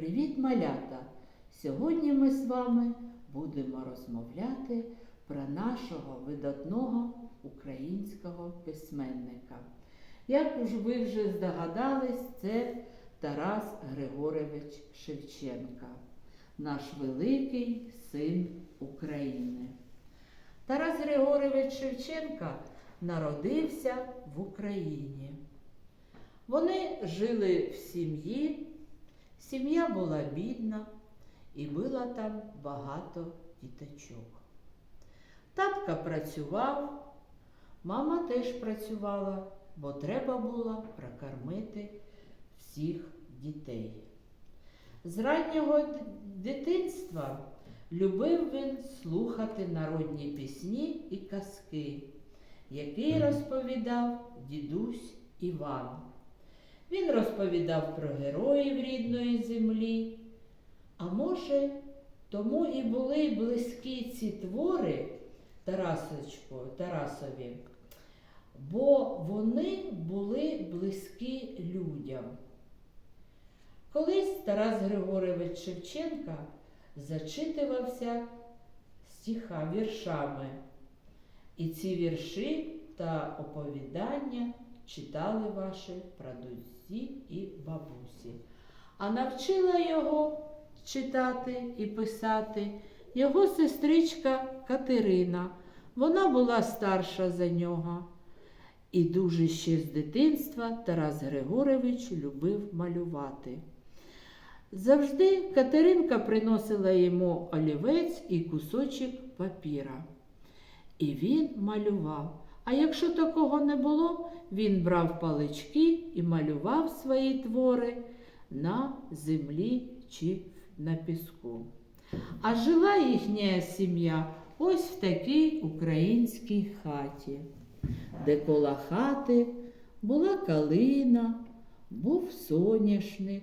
Привіт, малята! Сьогодні ми з вами будемо розмовляти про нашого видатного українського письменника. Як уж ви вже здогадались, це Тарас Григорович Шевченка, наш великий син України. Тарас Григорович Шевченка народився в Україні. Вони жили в сім'ї, сім'я була бідна і було там багато діточок. Татка працював, мама теж працювала, бо треба було прокормити всіх дітей. З раннього дитинства любив він слухати народні пісні і казки, які розповідав дідусь Іван. Він розповідав про героїв рідної землі. А може, тому і були близькі ці твори Тарасочку, Тарасові, бо вони були близькі людям. Колись Тарас Григорович Шевченка зачитувався стиха віршами, і ці вірші та оповідання читали ваші прадусі і бабусі. А навчила його читати і писати його сестричка Катерина. Вона була старша за нього. І дуже ще з дитинства Тарас Григорович любив малювати. Завжди Катеринка приносила йому олівець і кусочок папіра. І він малював. А якщо такого не було, він брав палички і малював свої твори на землі чи на піску. А жила їхня сім'я ось в такій українській хаті, де коло хати була калина, був соняшник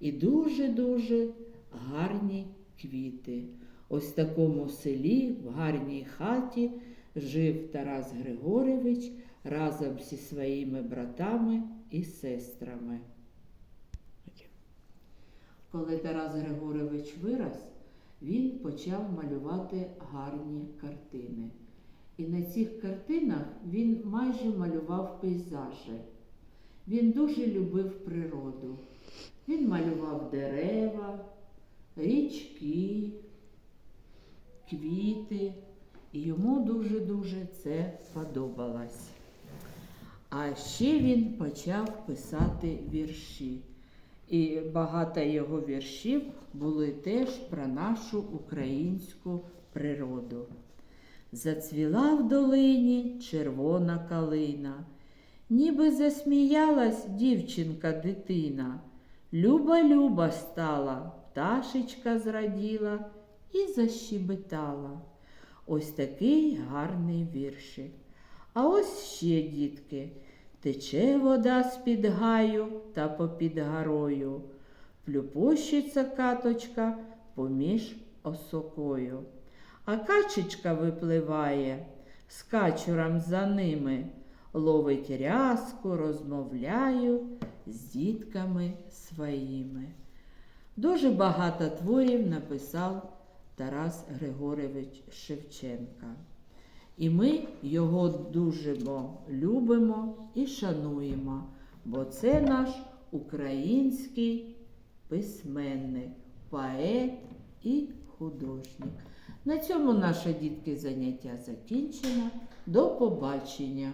і дуже-дуже гарні квіти. Ось в такому селі, в гарній хаті, жив Тарас Григорович разом зі своїми братами і сестрами. Коли Тарас Григорович вирос, він почав малювати гарні картини. І на цих картинах він майже малював пейзажі. Він дуже любив природу. Він малював дерева, річки, квіти, і йому дуже-дуже це подобалось. А ще він почав писати вірші. І багато його віршів були теж про нашу українську природу. Зацвіла в долині червона калина, ніби засміялась дівчинка дитина. Люба-люба стала, пташечка зраділа і защебетала. Ось такий гарний віршик. А ось ще, дітки, тече вода з-під гаю та попід горою, плюпощиться каточка поміж осокою. А качечка випливає з качуром за ними, ловить рязку, розмовляю з дітками своїми. Дуже багато творів написав Тарас Григорович Шевченка. І ми його дуже любимо і шануємо, бо це наш український письменник, поет і художник. На цьому наше дітки заняття закінчено. До побачення!